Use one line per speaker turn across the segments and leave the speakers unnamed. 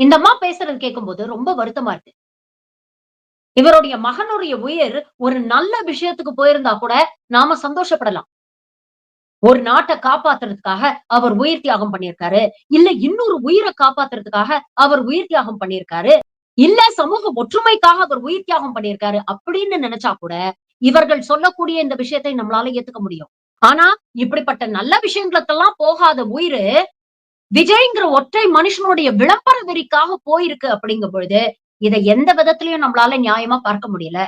இந்த அம்மா பேசுறது கேட்கும்போது ரொம்ப வருத்தமா இருக்கு. இவருடைய மகனுடைய உயிர் ஒரு நல்ல விஷயத்துக்கு போயிருந்தா கூட நாம சந்தோஷப்படலாம். ஒரு நாட்டை காப்பாத்துறதுக்காக அவர் உயிர் தியாகம் பண்ணியிருக்காரு. இல்ல இன்னொரு உயிரை காப்பாத்துறதுக்காக அவர் உயிர் தியாகம் பண்ணியிருக்காரு. இல்ல சமூக ஒற்றுமைக்காக அவர் உயிர் தியாகம் பண்ணியிருக்காரு அப்படின்னு நினைச்சா கூட இவர்கள் சொல்லக்கூடிய இந்த விஷயத்தை நம்மளால ஏத்துக்க முடியும். ஆனா இப்படிப்பட்ட நல்ல விஷயங்களுக்கெல்லாம் போகாத உயிர் விஜய்ங்கிற ஒற்றை மனுஷனுடைய விளம்பர வெறிக்காக போயிருக்கு அப்படிங்கும் பொழுது இதை எந்த விதத்திலயும் நம்மளால நியாயமா பார்க்க முடியல.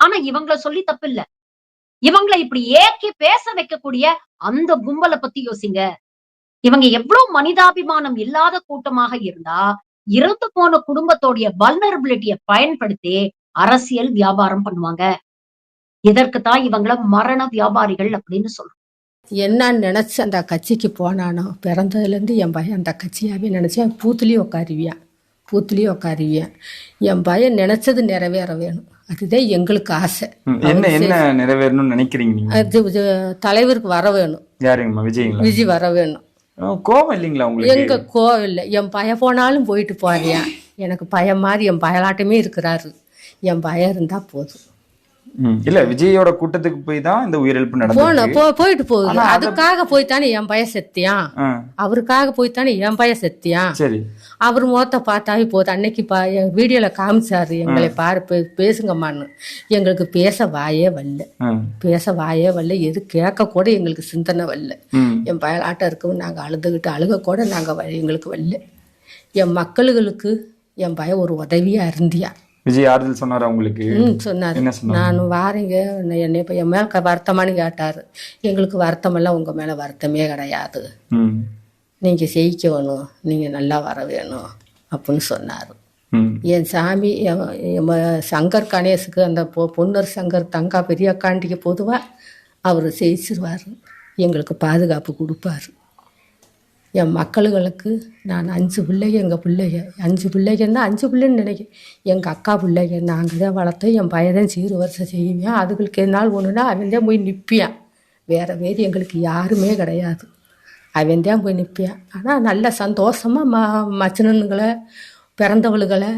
ஆனா இவங்களை சொல்லி தப்பு இல்ல இவங்களை இப்படி ஏக்கி பேச வைக்கக்கூடிய அந்த கும்பலை பத்தி யோசிங்க. இவங்க எவ்வளவு மனிதாபிமானம் இல்லாத கூட்டமாக இருந்தா இறந்து போன குடும்பத்தோடைய வல்னரபிலிட்டிய பயன்படுத்தி அரசியல் வியாபாரம் பண்ணுவாங்க. இதற்கு தான் இவங்கள மரண வியாபாரிகள் அப்படின்னு சொல்றோம்.
என்னன்னு நினச்சி அந்த கட்சிக்கு போனானோ? பிறந்ததுலேருந்து என் பையன் அந்த கட்சியாகவே நினச்சேன் பூத்துலேயும் உட்காருவியான் பூத்துலேயும் உட்காருவியான் என் பையன் நினச்சது நிறைவேற வேணும். அதுதான் எங்களுக்கு ஆசை.
என்ன என்ன நிறைவேறணும்னு நினைக்கிறீங்க
அது தலைவருக்கு வர வேணும்.
யாருங்கம்மா? விஜய்ங்களா?
விஜய் வர வேணும்.
கோவம் இல்லைங்களா உங்களுக்கு?
எங்க கோவில் என் பையன் போனாலும் போயிட்டு போறியான் எனக்கு பையன் மாதிரி என் பயலாட்டமே இருக்கிறாரு. என் பயம் இருந்தா போதும்.
இல்ல விஜயோட கூட்டத்துக்கு போய் தான் இந்த உயிரிழப்பு
போன
நடந்தது
போ. போயிட்டு போகுது அதுக்காக போய்த்தானே என் பையன் செத்தியான் அவருக்காக போய்த்தானே என் பையன் செத்தியான்
சரி.
அவர் முகத்தை பார்த்தாவே போதும். அன்னைக்கு பா என் வீடியோவில் காமிச்சாரு எங்களை பாரு பே- பேசுங்கம்மான்னு. எங்களுக்கு பேச வாயே வரல பேச வாயே வரல எது கேட்க கூட எங்களுக்கு சிந்தனை வரல என் பயலாட்டம் இருக்கவும் நாங்கள் அழுதுகிட்டு அழுக கூட நாங்கள் எங்களுக்கு வரல என் மக்களுகளுக்கு என் பையன் ஒரு உதவியாக இருந்தியா?
விஜய் ஆறுதல் சொன்னாரா உங்களுக்கு?
ம் சொன்னார். நான் வாரீங்க. என்னை இப்போ என் மேலே வருத்தமானு கேட்டார். எங்களுக்கு வருத்தமெல்லாம் உங்கள் மேலே வருத்தமே கிடையாது. நீங்கள் ஜெயிக்க வேணும் நீங்கள் நல்லா வர வேணும் அப்படின்னு சொன்னார். என் சாமி சங்கர் கணேசுக்கு அந்த பொ பொன்னர் சங்கர் தங்கா பெரியக்காண்டிக்கு பொதுவாக அவர் ஜெயிச்சிருவார். எங்களுக்கு பாதுகாப்பு கொடுப்பார். என் மக்களுகளுக்கு நான் அஞ்சு பிள்ளைங்க எங்கள் பிள்ளைங்க. அஞ்சு பிள்ளைங்கன்னா அஞ்சு பிள்ளைன்னு நினைக்கிறேன். எங்கள் அக்கா பிள்ளைங்க நாங்கள் தான் வளர்த்தோம் என் பையன் சீர் வருஷம் செய்வேன். அதுகளுக்கு என்னால் ஒன்றுனா அவன் தான் போய் நிற்பியான் வேறு வேறு எங்களுக்கு யாருமே கிடையாது. அவன் தான் போய் நிற்பியான் ஆனால் நல்ல சந்தோஷமாக ம மச்சினனுங்களை பிறந்தவளுகளை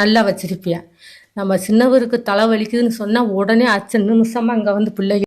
நல்லா வச்சிருப்பியான் நம்ம சின்னவருக்கு தலை வலிக்குதுன்னு சொன்னால் உடனே அச்சு நிமிஷமாக அங்கே வந்து பிள்ளைங்க